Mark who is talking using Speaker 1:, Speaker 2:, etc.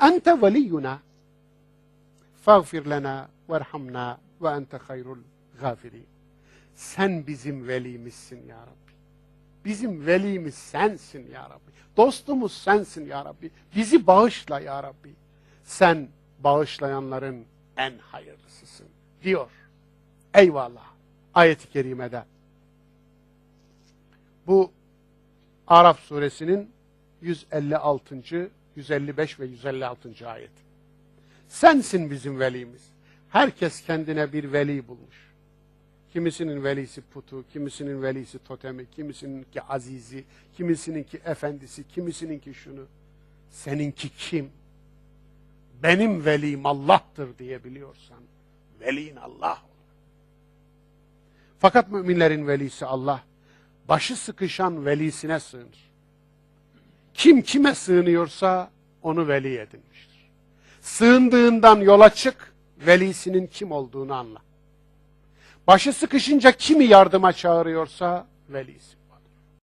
Speaker 1: Veliyyuna fagfir lena verhamna ve ente hayrul gafirin. Sen bizim velimizsin ya Rabbi. Bizim velimiz sensin ya Rabbi. Dostumuz sensin ya Rabbi. Bizi bağışla ya Rabbi. Sen bağışlayanların en hayırlısısın diyor. Eyvallah. Ayet-i kerimede. Bu Araf suresinin 156. 155 ve 156. ayet. Sensin bizim velimiz. Herkes kendine bir veli bulmuş. Kimisinin velisi putu, kimisinin velisi totemi, kimisininki azizi, kimisininki efendisi, kimisininki şunu. Seninki kim? Benim velim Allah'tır diyebiliyorsan, velin Allah olur. Fakat müminlerin velisi Allah, başı sıkışan velisine sığınır. Kim kime sığınıyorsa onu veli edinmiştir. Sığındığından yola çık, velisinin kim olduğunu anla. Başı sıkışınca kimi yardıma çağırıyorsa velisi.